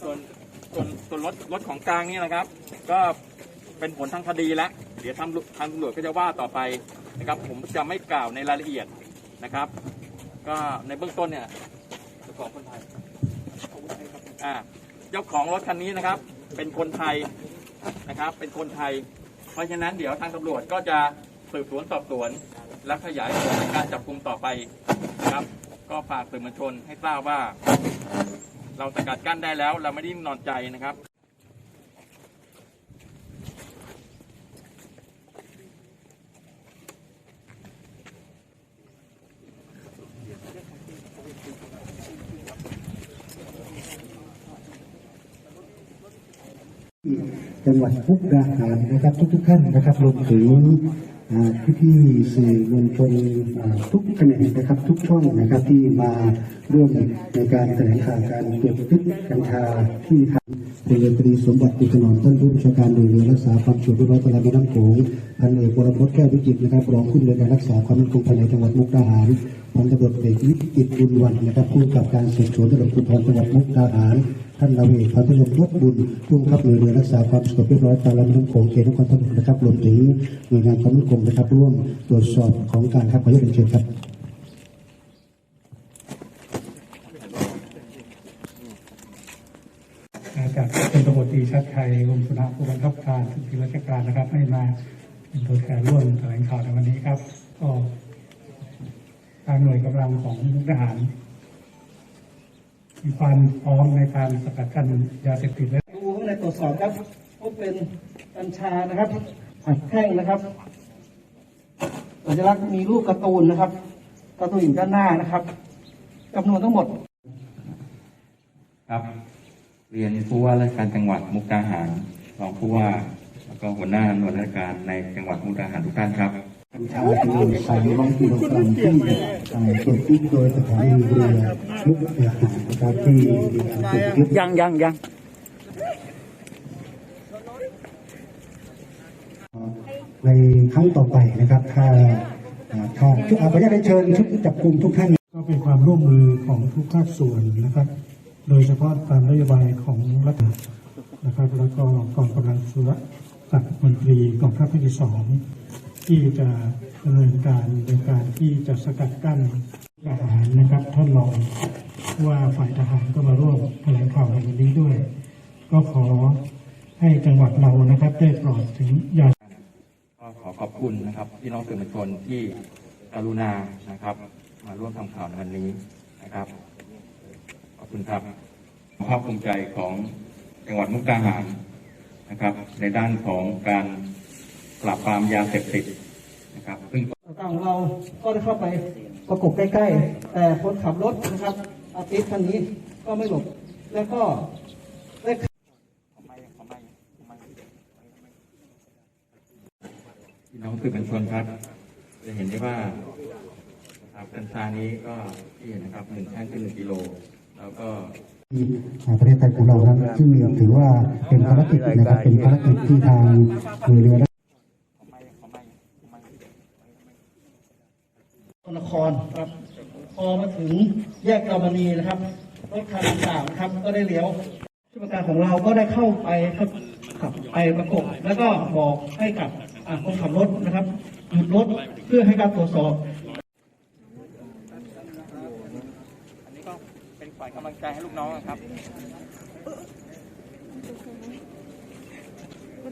ส่วนส่วนส่วนรถรถของกลางนี่นะครับ ก็เป็นผลทางคดีแล้วเดี๋ยวทางทางตำรวจก็จะว่าต่อไปนะครับ ผมจะไม่กล่าวในรายละเอียดนะครับ ก็ในเบื้องต้นเนี่ยเจ้าของคนไทยอ่าเจ้าของรถคันนี้นะครับ เป็นคนไทยนะครับ เป็นคนไทย เพราะฉะนั้นเดี๋ยวทางตำรวจก็จะสืบสวนสอบสวน และขยายผลในการจับกลุ่มต่อไปนะครับ ก็ฝากสื่อมวลชนให้ทราบว่า เราสกัดกั้นได้แล้ว เราไม่ได้นอนใจนะครับจังหวัดมุกดาหารนะครับ ทุกๆท่านนะครับรวมถึง อ่พี่ๆสื่อมวลชนทุกแขนงนะครับ ทุกช่องนะครับที่มาร่วมในการแถลงข่าวการตรวจยึดกัญชาที่ทางพลเรือตรีสมบัติปุถนอมท่านผู้บัญชาการหน่วยเรือรักษาความสงบเรียบร้อยตลาดแม่น้ำโขงพันเอกวรพจน์แก้ววิจิตรนะครับรองผู้ในวยการรักษาความมั่นคงภายในจังหวัดมุกดาหารพันตำรวจเอกวิจิตบุญวันนะครับผู้กำกับการสืบสวนตำรวจภูธรจังหวัดมุกดาหารท่านนาเอกพันตำรวจยศบุญผู้บังคับหน่วยเรือรักษาความสงบเรียบร้อยตามลำน้ำโขงเขตนครปฐมนะครับรวมถึงหน่วยงานความมั่นคงนะครับ ร่วมตรวจสอบของการครับขออนุญาตเชิญครับจากพลตำรวจตีชัดชัยรมสุนทรผู้บังคับการทุกราชการนะครับให้มาเป็นตัวแทนร่วมแถลงข่าวในวันนี้ครับก็างหน่วยกำลังของมุกทหาร มีความพร้อมในการสกัดกั้นยาเสพติดและดูข้างในตรวจสอบครับพบเป็นกัญชานะครับผัดแท่งนะครับสัญลักษณ์มีรูปการ์ตูนนะครับการ์ตูนอยู่ด้านหน้านะครับจำนวนทั้งหมด ครับเรียนผู้ว่าราชการจังหวัดมุกดาหารรองผู้ว่าแล้วก็หัวหน้าหน่วยราชการในจังหวัดมุกดาหารทุกท่านครับกัญ ชาจำนวนสามร้อยกิโลกรัมที่อ่าตรวจยึดโดยสถานีเรือมุกดาหารนะครับที่มีการตรวจยึดยังยังยังในครั้งต่อไปนะครับ ถ้าอ่าทางชุดอาขออนุญาตได้เชิญชุดจับกลุ่มทุกท่าน ก็เป็นความร่วมมือของทุกภาคส่วนนะครับ โดยเฉพาะตามนโยบายของรัฐบาลนะครับ แล้วก็กองกำลังสุรสักดิ์มนตรีกองทัพภาคที่สอง ที่จะดำเนินการในการที่จะสกัดกั้นทหารนะครับท่านรองว่าฝ่ายทหารก็มาร่วมแถลงข่าวในวันนี้ด้วย ก็ขอให้จังหวัดเรานะครับได้ปลอดถึงยาก็ขอขอบคุณนะครับพี่น้องสื่อมวลชนที่กรุณานะครับ มาร่วมทำข่าวในวันนี้นะครับ ขอบคุณครับภาคภูมิใจของจังหวัดมุกดาหารนะครับ ในด้านของการ ปราบปรามยาเสพติดนะครับซึ่งต่างๆของเราก็ได้เข้าไปประกบใกล้ ๆ แต่คนขับรถนะครับอาติสคันนี้ก็ไม่หลบแล้วก็ได้พี่น้องสื่อมวลชนครับ จะเห็นได้ว่านะครับกัญชานี้ก็ที่เห็นนะครับหนึ่งแท่งคือหนึ่งกิโลแล้วก็ที่ประเทศไทยของเรานั้นซึ่งถือว่าเป็นภารกิจนะครับเป็นภารกิจที่ทางหน่วยเรือ นครครับพอมาถึงแยกกามณีนะครับรถคันต่างนะครับ ก็ได้เลี้ยวชุดประการของเราก็ได้เข้าไปครับขับไปประกบแล้วก็บอกให้กับคนขับรถนะครับหยุดรถเพื่อให้การตรวจสอบอันนี้ก็เป็นฝ่ายกำลังใจให้ลูกน้องนะครับ